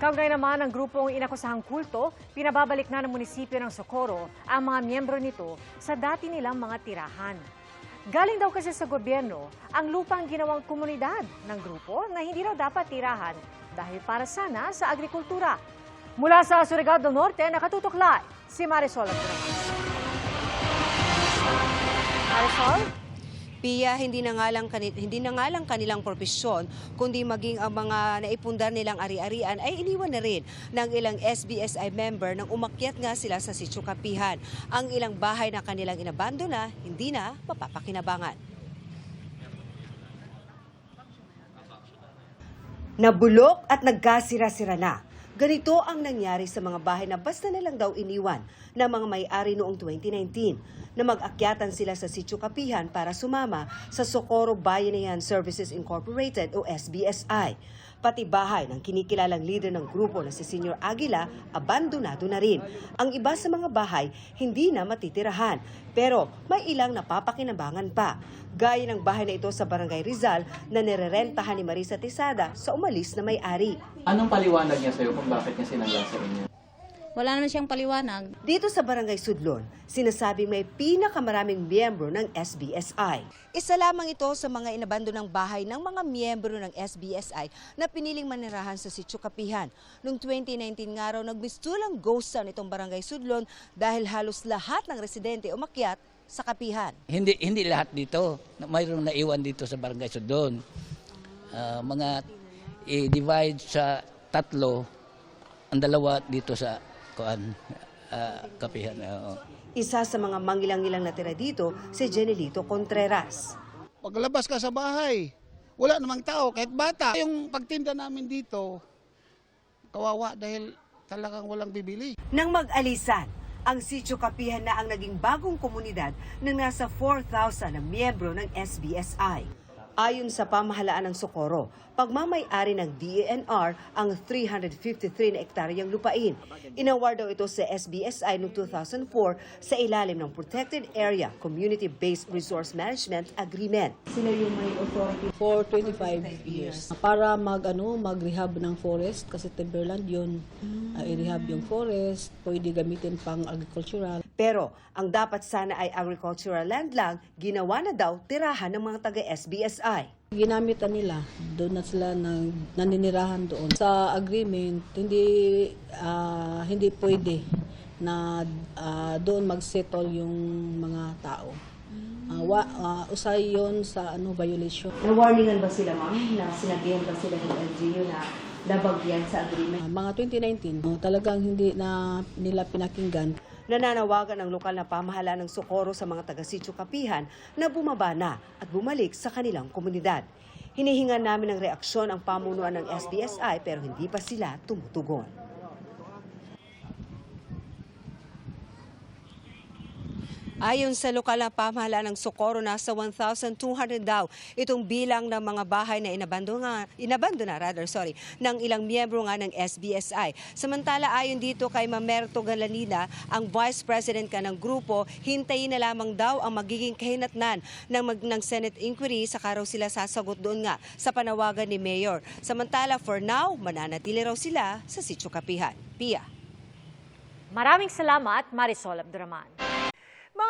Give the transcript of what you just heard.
Kaugnay naman ng grupong inakusahang kulto, pinababalik na ng munisipyo ng Socorro ang mga miyembro nito sa dati nilang mga tirahan. Galing daw kasi sa gobyerno ang lupang ginawang komunidad ng grupo na hindi raw dapat tirahan dahil para sana sa agrikultura. Mula sa Surigao del Norte, nakatutok live si Marisol Abduraman. Marisol? Pia, hindi na nga lang, kani- hindi na nga lang kanilang propesyon, kundi maging ang mga naipundar nilang ari-arian ay iniwan na rin ng ilang SBSI member nang umakyat nga sila sa Sitio Kapihan. Ang ilang bahay na kanilang inabandona, hindi na mapapakinabangan. Nabulok at nagkasira-sira na. Ganito ang nangyari sa mga bahay na basta na lang daw iniwan ng mga may-ari noong 2019 na mag-akyatan sila sa Sitio Kapihan para sumama sa Socorro Bayanihan Services Incorporated o SBSI. Pati bahay ng kinikilalang leader ng grupo na si Senior Aguila, abandonado na rin. Ang iba sa mga bahay hindi na matitirahan, pero may ilang napapakinabangan pa. Gaya ng bahay na ito sa Barangay Rizal na nirerentahan ni Marisa Tisada sa umalis na may-ari. Anong paliwanag niya sa'yo kung bakit niya sinangla sa inyo? Wala naman siyang paliwanag. Dito sa Barangay Sudlon, sinasabing may pinakamaraming miyembro ng SBSI. Isa lamang ito sa mga inabando ng bahay ng mga miyembro ng SBSI na piniling manirahan sa Sitio Kapihan. Noong 2019 nga raw, nagmistulang ghost town itong Barangay Sudlon dahil halos lahat ng residente umakyat sa Kapihan. Hindi hindi lahat dito. Na- Mayroong naiwan dito sa Barangay Sudon. Ah, mga i-divide sa tatlo, ang dalawa dito sa kuan ah, kapihan. oo. Isa sa mga mangilang-ilang natira dito, si Jenelito Contreras. Paglabas ka sa bahay, wala namang tao, kahit bata. Yung pagtinda namin dito, kawawa dahil talagang walang bibili. Nang mag-alisan, ang Sitio Kapihan na ang naging bagong komunidad ng nasa 4,000 na miyembro ng SBSI. Ayon sa pamahalaan ng Socorro, pagmamay-ari ng DENR ang 353 na ektaryang lupain. Inaward daw ito sa SBSI noong 2004 sa ilalim ng Protected Area Community-Based Resource Management Agreement. for 25 years para mag ano mag-rehab ng forest kasi timberland yun uh, i-rehab yung forest pwede gamitin pang agricultural Pero ang dapat sana ay agricultural land lang, ginawa na daw tirahan ng mga taga-SBSI. ginamitan nila doon na sila nang naninirahan doon sa agreement hindi ah, hindi pwede na ah, doon mag-settle yung mga tao Ah, wa, ah, usay yon sa ano violation Na-warningan ba sila, ma'am, na sinabihan ba sila ng LGU na labag yan sa agreement? Ah, mga 2019 oh, talagang hindi na nila pinakinggan Nananawagan ang lokal na pamahala ng Socorro sa mga taga-sitio Kapihan na bumaba na at bumalik sa kanilang komunidad. Hinihingan namin ng reaksyon ang pamunuan ng SBSI pero hindi pa sila tumutugon. Ayon sa lokal na pamahalaan ng Socorro, nasa 1,200 daw itong bilang ng mga bahay na inabandona, inabandona rather, sorry, ng ilang miyembro nga ng SBSI. Samantala, ayon dito kay Mamerto Galanina, ang Vice President ka ng grupo, hintayin na lamang daw ang magiging kahinatnan ng, mag, ng Senate inquiry sa raw sila sasagot doon nga sa panawagan ni Mayor. Samantala, for now, mananatili raw sila sa Sitio Kapihan. Pia. Maraming salamat, Marisol Abduraman.